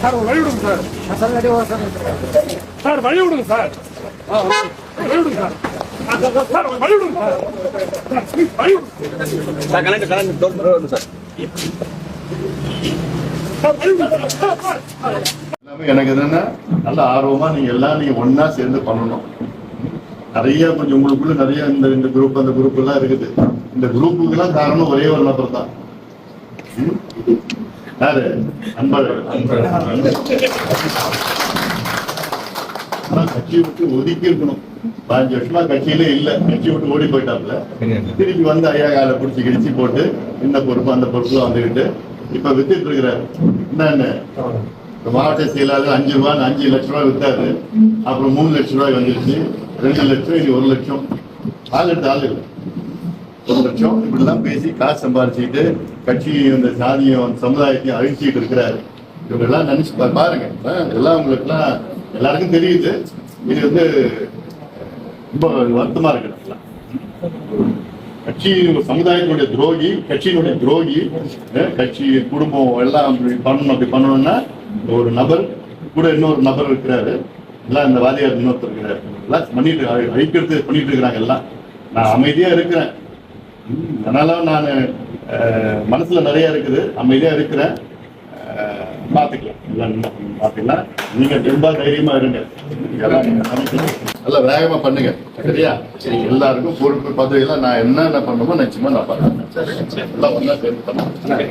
Sir ஒரு வழி விடுங்க சார். சார் வழி விடுங்க சார். ஆ, வழி விடுங்க சார். கனெக்ட் கனெக்ட் டோர் எனக்கு என்னன்னா நல்ல ஆர்வமா நீங்க எல்லாம் நீங்க ஒண்ணா சேர்ந்து பண்ணணும். நிறைய கொஞ்சம் உங்களுக்குள்ள நிறைய இந்த இந்த குரூப் அந்த குரூப் எல்லாம் இருக்குது. இந்த குரூப்புக்கு எல்லாம் காரணம் ஒரே ஒரு நபர் தான்? யாரு? அன்பழகன். ஆனா கட்சியை விட்டு ஒதுக்கி இருக்கணும். பதினஞ்சு வருஷமா கட்சியிலே இல்ல. கட்சி விட்டு ஓடி போயிட்டாப்ல திருப்பி வந்து ஐயா காலை பிடிச்சி கிடிச்சு போட்டு இந்த பொறுப்பு அந்த பொறுப்புல வந்துகிட்டு. இப்ப வித்துட்டு இருக்கிறாரு. என்னன்னு? மாவட்ட செயலாளர் அஞ்சு ரூபாய் அஞ்சு லட்சம் ரூபாய் வித்தாரு. அப்புறம் மூணு லட்சம் ரூபாய் வந்துருச்சு. ரெண்டு லட்சம் இது ஒரு லட்சம். ஆள் எடுத்து ஆள் இல்லை. ஒரு லட்சம் இப்படிலாம் பேசி காசு சம்பாதிச்சுட்டு கட்சியும் இந்த சாதியும் அந்த சமுதாயத்தையும் அழிச்சிட்டு இருக்கிறாரு. இவங்கெல்லாம் நினைச்சு பாருங்க. எல்லாம் உங்களுக்கு எல்லாம் எல்லாருக்கும் தெரியுது. இது வந்து ரொம்ப வருத்தமா இருக்கு கட்சி சமுதாயத்தினுடைய துரோகி கட்சியினுடைய துரோகி கட்சி குடும்பம் எல்லாம் அப்படி பண்ணணும் அப்படி பண்ணணும்னா ஒரு நபர் கூட இன்னொரு நபர் இருக்கிறாரு. எல்லாம் இந்த வாதியார் இன்னொருத்தர் இருக்கிறாரு. எல்லாம் பண்ணிட்டு அழிக்கிறது பண்ணிட்டு இருக்கிறாங்க எல்லாம். நான் அமைதியா இருக்கிறேன். அதனால நான் மனசுல நிறைய இருக்குது. அமைதியா இருக்கிறேன். பாத்துக்கலாம் பாத்துக்கலாம் நீங்க ரொம்ப தைரியமா இருங்க. நல்லா வேகமா பண்ணுங்க. சரியா? எல்லாருக்கும் பொறுப்பு பதவி எல்லாம் நான் என்னென்ன பண்ணணுமோ நிச்சயமா நான் பண்ணுறேன் எல்லாம் சேர்ந்து பண்ணுங்க